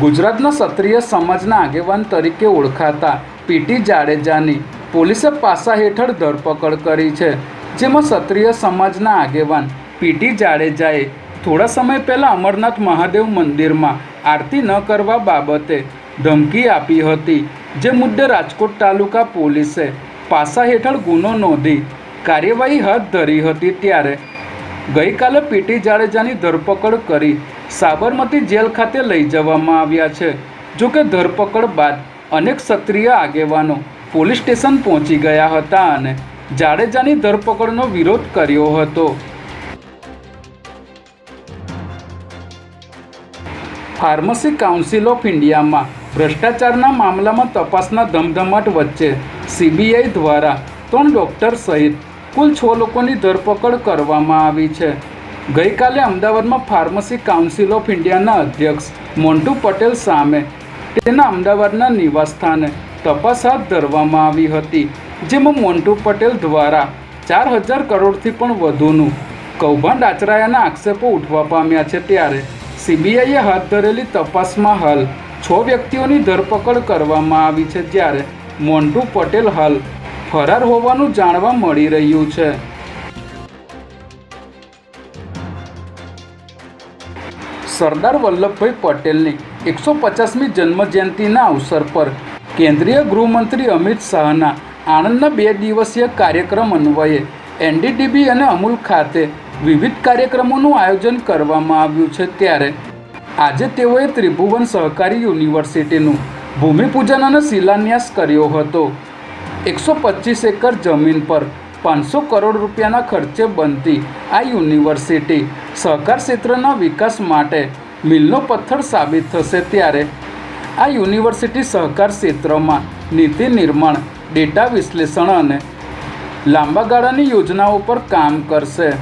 ગુજરાતના ક્ષત્રિય સમાજના આગેવાન તરીકે ઓળખાતા પીટી જાડેજાની પોલીસે પાસા હેઠળ ધરપકડ કરી છે, જેમાં ક્ષત્રિય સમાજના આગેવાન પીટી જાડેજાએ થોડા સમય પહેલાં અમરનાથ મહાદેવ મંદિરમાં આરતી ન કરવા બાબતે ધમકી આપી હતી, જે મુદ્દે રાજકોટ તાલુકા પોલીસે પાસા હેઠળ ગુનો નોંધી કાર્યવાહી હાથ ધરી હતી ત્યારે ગઈકાલે પીટી જાડેજાની ધરપકડ કરી સાબરમતી જેલ ખાતે લઈ જવામાં આવ્યા છે. જોકે ધરપકડ બાદ અનેક ક્ષત્રિય આગેવાનો પોલીસ સ્ટેશન પહોંચી ગયા હતા અને જાડેજાની ધરપકડનો વિરોધ કર્યો હતો. ફાર્મસી કાઉન્સિલ ઓફ ઇન્ડિયામાં ભ્રષ્ટાચારના મામલામાં તપાસના ધમધમાટ વચ્ચે સીબીઆઈ દ્વારા ત્રણ ડોક્ટર સહિત કુલ છ લોકોની ધરપકડ કરવામાં આવી છે. ગઈકાલે અમદાવાદમાં ફાર્મસી કાઉન્સિલ ઓફ ઇન્ડિયાના અધ્યક્ષ મોન્ટુ પટેલ સામે તેના અમદાવાદના નિવાસસ્થાને તપાસ હાથ ધરવામાં આવી હતી, જેમાં મોન્ટુ પટેલ દ્વારા ચાર હજાર કરોડથી પણ વધુનું કૌભાંડ આચરાયાના આક્ષેપો ઉઠવા પામ્યા છે ત્યારે સીબીઆઈએ હાથ ધરેલી તપાસમાં હાલ છ વ્યક્તિઓની ધરપકડ કરવામાં આવી છે જ્યારે મોન્ટુ પટેલ હાલ ફરાર હોવાનું જાણવા મળી રહ્યું છે. સરદાર વલ્લભભાઈ પટેલની એકસો પચાસમી જન્મજયંતિના અવસર પર કેન્દ્રીય ગૃહમંત્રી અમિત શાહના આણંદના બે દિવસીય કાર્યક્રમ અન્વયે એનડીડીબી અને અમૂલ ખાતે વિવિધ કાર્યક્રમોનું આયોજન કરવામાં આવ્યું છે ત્યારે આજે તેઓએ ત્રિભુવન સહકારી યુનિવર્સિટીનું ભૂમિપૂજન અને શિલાન્યાસ કર્યો હતો. એકસો પચીસ એકર જમીન પર પાંચસો કરોડ રૂપિયાના ખર્ચે બનતી આ યુનિવર્સિટી સહકાર ક્ષેત્રના વિકાસ માટે મિલનો પથ્થર સાબિત થશે ત્યારે આ યુનિવર્સિટી સહકાર ક્ષેત્રમાં નીતિ નિર્માણ, ડેટા વિશ્લેષણ અને લાંબા ગાળાની યોજનાઓ પર કામ કરશે.